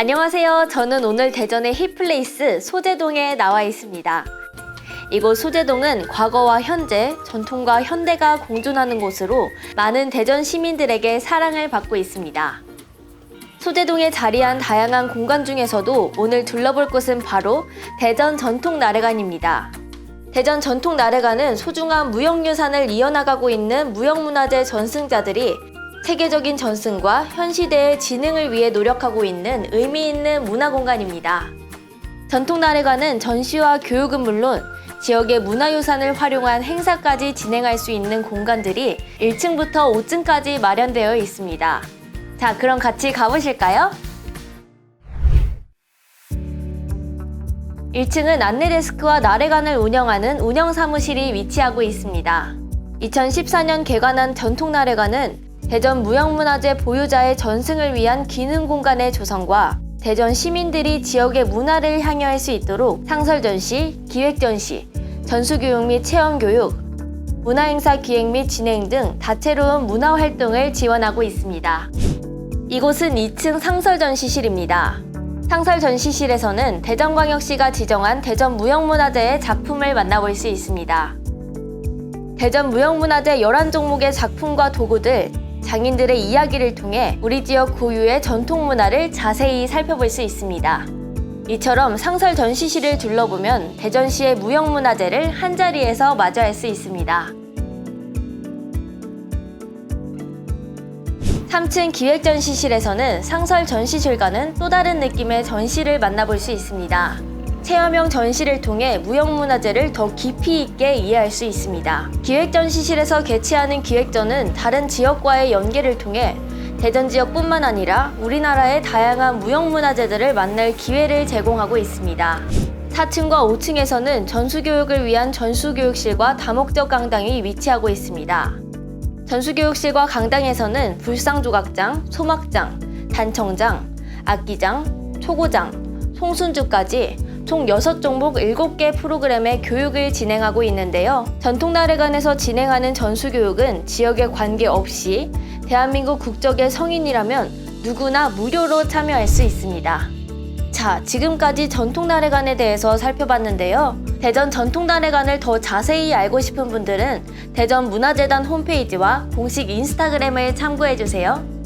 안녕하세요. 저는 오늘 대전의 힙플레이스 소재동에 나와 있습니다. 이곳 소재동은 과거와 현재, 전통과 현대가 공존하는 곳으로 많은 대전 시민들에게 사랑을 받고 있습니다. 소재동에 자리한 다양한 공간 중에서도 오늘 둘러볼 곳은 바로 대전 전통 나래관입니다. 대전 전통 나래관은 소중한 무형유산을 이어나가고 있는 무형문화재 전승자들이 세계적인 전승과 현 시대의 진흥을 위해 노력하고 있는 의미 있는 문화 공간입니다. 전통 나래관은 전시와 교육은 물론 지역의 문화유산을 활용한 행사까지 진행할 수 있는 공간들이 1층부터 5층까지 마련되어 있습니다. 자, 그럼 같이 가보실까요? 1층은 안내데스크와 나래관을 운영하는 운영사무실이 위치하고 있습니다. 2014년 개관한 전통나래관은 대전 무형문화재 보유자의 전승을 위한 기능 공간의 조성과 대전 시민들이 지역의 문화를 향유할 수 있도록 상설 전시, 기획 전시, 전수교육 및 체험 교육, 문화행사 기획 및 진행 등 다채로운 문화 활동을 지원하고 있습니다. 이곳은 2층 상설 전시실입니다. 상설 전시실에서는 대전광역시가 지정한 대전 무형문화재의 작품을 만나볼 수 있습니다. 대전 무형문화재 11종목의 작품과 도구들, 장인들의 이야기를 통해 우리 지역 고유의 전통 문화를 자세히 살펴볼 수 있습니다. 이처럼 상설 전시실을 둘러보면 대전시의 무형문화재를 한자리에서 마주할 수 있습니다. 3층 기획전시실에서는 상설 전시실과는 또 다른 느낌의 전시를 만나볼 수 있습니다. 체험형 전시를 통해 무형문화재를 더 깊이 있게 이해할 수 있습니다. 기획전시실에서 개최하는 기획전은 다른 지역과의 연계를 통해 대전 지역뿐만 아니라 우리나라의 다양한 무형문화재들을 만날 기회를 제공하고 있습니다. 4층과 5층에서는 전수교육을 위한 전수교육실과 다목적 강당이 위치하고 있습니다. 전수교육실과 강당에서는 불상조각장, 소막장, 단청장, 악기장, 초고장, 송순주까지 총 6종목 7개 프로그램의 교육을 진행하고 있는데요. 전통 나래관에서 진행하는 전수교육은 지역에 관계없이 대한민국 국적의 성인이라면 누구나 무료로 참여할 수 있습니다. 자, 지금까지 전통 나래관에 대해서 살펴봤는데요. 대전 전통 나래관을 더 자세히 알고 싶은 분들은 대전 문화재단 홈페이지와 공식 인스타그램을 참고해주세요.